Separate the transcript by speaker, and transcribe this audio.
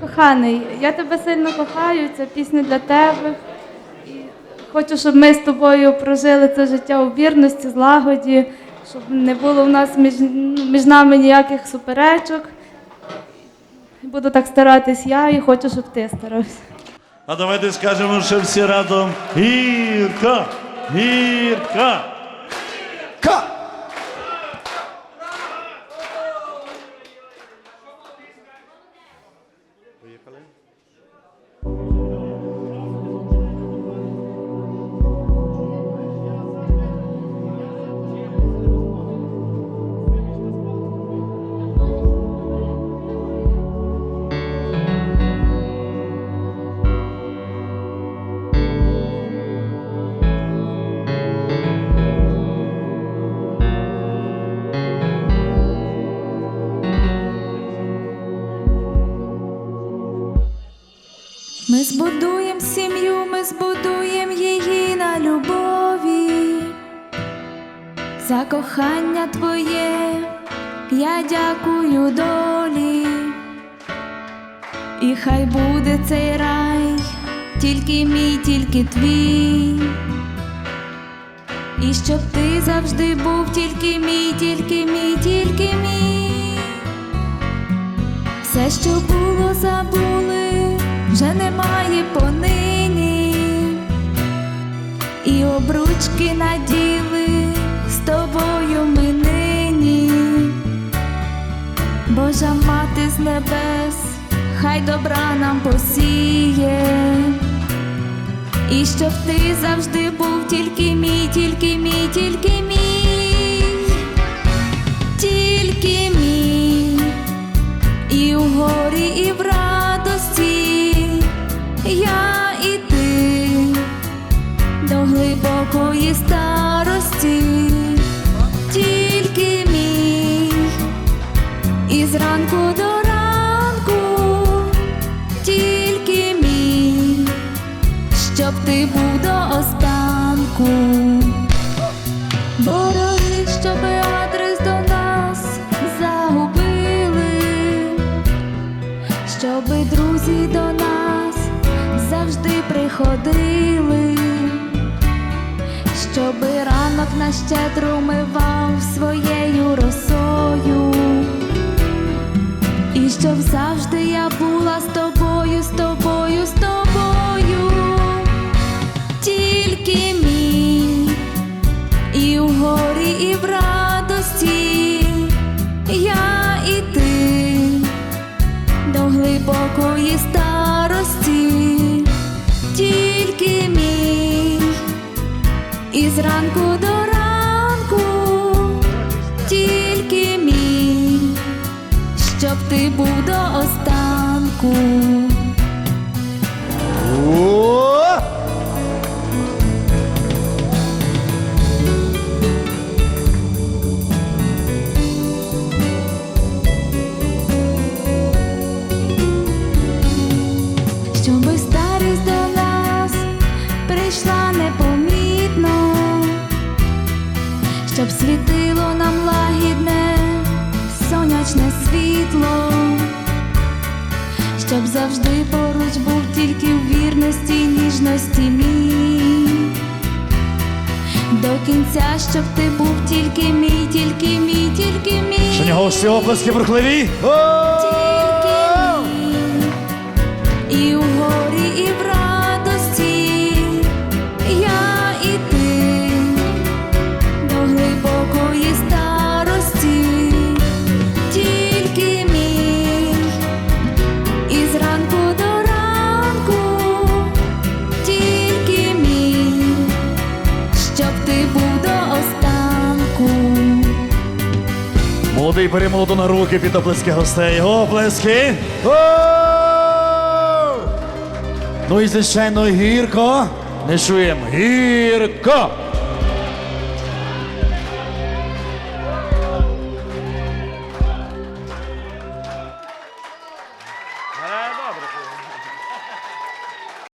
Speaker 1: Коханий, я тебе сильно кохаю, ця пісня для тебе. І хочу, щоб ми з тобою прожили це життя у вірності, злагоді, щоб не було в нас між, між нами ніяких суперечок. Буду так старатись я і хочу, щоб ти старався.
Speaker 2: А давайте скажемо ще всі разом. Гірка! Гірка!
Speaker 3: Ми збудуємо сім'ю, ми збудуємо її на любові. За кохання твоє я дякую долі. І хай буде цей рай, тільки мій, тільки твій. І щоб ти завжди був тільки мій, тільки мій, тільки мій. Все, що було, забули, обручки наділи з тобою ми нині. Божа мати з небес, хай добра нам посіє. І щоб ти завжди був тільки мій, тільки мій, тільки мій, тільки мій. Глибокої старості, тільки мій, і зранку до ранку, тільки мій, щоб ти був до останку. Вороги, щоби адрес до нас загубили, щоби друзі до нас завжди приходили, щоби ранок нас щедро мивав своєю росою, і щоб завжди я була з тобою, з тобою, з тобою, тільки мій. І в горі, і в радості. Я і ти до глибокої старості, тільки мій, зранку до ранку, тільки мій, щоб ти був до останку. Щоб завжди поруч був тільки в вірності, ніжності мій. До кінця, щоб ти був тільки мій, тільки мій, тільки мій.
Speaker 2: Що нього всі оплески бурхливі.
Speaker 3: Тільки
Speaker 2: Молодий перемолоду на руки під оплески гостей. Оплески.
Speaker 4: Ну і звичайно гірко.
Speaker 2: Не чуємо. Гірко!